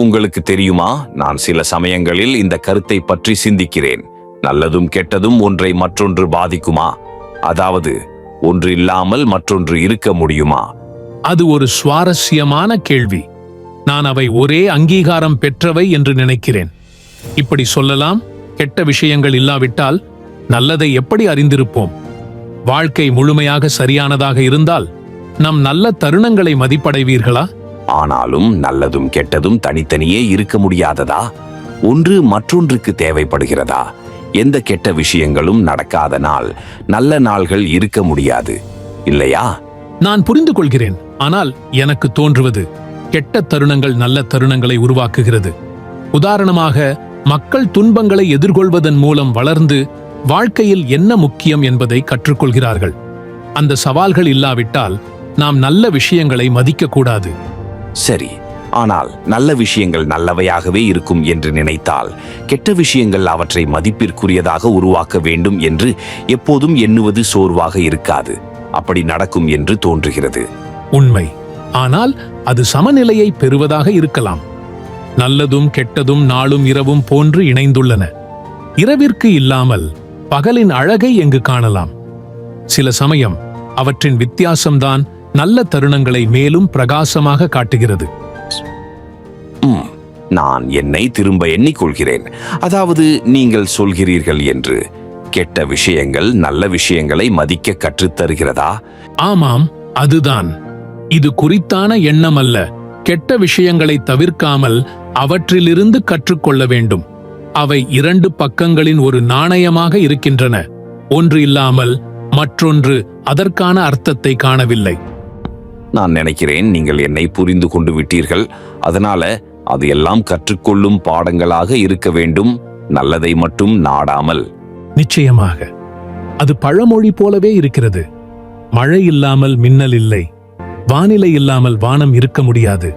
உங்களுக்கு தெரியுமா? நான் சில சமயங்களில் இந்த கருத்தை பற்றி சிந்திக்கிறேன். நல்லதும் கெட்டதும் ஒன்றை மற்றொன்று பாதிக்குமா? அதாவது ஒன்று இல்லாமல் மற்றொன்று இருக்க முடியுமா? அது ஒரு சுவாரஸ்யமான கேள்வி. நான் அவை ஒரே அங்கீகாரம் பெற்றவை என்று நினைக்கிறேன். இப்படி சொல்லலாம் கெட்ட விஷயங்கள் இல்லாவிட்டால் நல்லதை எப்படி அறிந்திருப்போம்? வாழ்க்கை முழுமையாக சரியானதாக இருந்தால் நம் நல்ல தருணங்களை மதிப்படைவீர்களா? ஆனாலும் நல்லதும் கெட்டதும் தனித்தனியே இருக்க முடியாததா? ஒன்று மற்றொன்றுக்கு தேவைப்படுகிறதா? எந்த கெட்ட விஷயங்களும் நடக்காத நாள் நல்ல நாள்கள் இருக்க முடியாது. இல்லையா? நான் புரிந்து கொள்கிறேன் ஆனால் எனக்கு தோன்றுவது கெட்ட தருணங்கள் நல்ல தருணங்களை உருவாக்குகிறது. உதாரணமாக மக்கள் துன்பங்களை எதிர்கொள்வதன் மூலம் வளர்ந்து வாழ்க்கையில் என்ன முக்கியம் என்பதை கற்றுக்கொள்கிறார்கள். அந்த சவால்கள் இல்லாவிட்டால் நாம் நல்ல விஷயங்களை மதிக்கக்கூடாது. சரி ஆனால் நல்ல விஷயங்கள் நல்லவையாகவே இருக்கும் என்று நினைத்தால் கெட்ட விஷயங்கள் அவற்றை மதிப்பிற்குரியதாக உருவாக்க வேண்டும் என்று எப்போதும் எண்ணுவது சோர்வாக இருக்காது. அப்படி நடக்கும் என்று தோன்றுகிறது. உண்மை. ஆனால் அது சமநிலையை பெறுவதாக இருக்கலாம். நல்லதும் கெட்டதும் நாளும் இரவும் போன்று இணைந்துள்ளன. இரவிற்கு இல்லாமல் பகலின் அழகை எங்கு காணலாம்? சில சமயம் அவற்றின் வித்தியாசம்தான் நல்ல தருணங்களை மேலும் பிரகாசமாக காட்டுகிறது. நான் என்னை திரும்ப எண்ணிக்கொள்கிறேன். அதாவது நீங்கள் சொல்கிறீர்கள் என்று. கெட்ட விஷயங்கள் நல்ல விஷயங்களை மதிக்க கற்றுத் தருகிறதா ஆமாம் அதுதான். இது குறித்தான எண்ணம் அல்ல கெட்ட விஷயங்களை தவிர்க்காமல் அவற்றிலிருந்து கற்றுக்கொள்ள வேண்டும். அவை இரண்டு பக்கங்களின் ஒரு நாணயமாக இருக்கின்றன. ஒன்று இல்லாமல் மற்றொன்று அதற்கான அர்த்தத்தை காணவில்லை. நான் நினைக்கிறேன் நீங்கள் என்னை புரிந்து கொண்டு விட்டீர்கள். அதனால அது எல்லாம் கற்றுக்கொள்ளும் பாடங்களாக இருக்க வேண்டும். நல்லதை மட்டும் நாடாமல். நிச்சயமாக. அது பழமொழி போலவே இருக்கிறது. மழை இல்லாமல் மின்னல் இல்லை. வானிலை இல்லாமல் வானம் இருக்க முடியாது.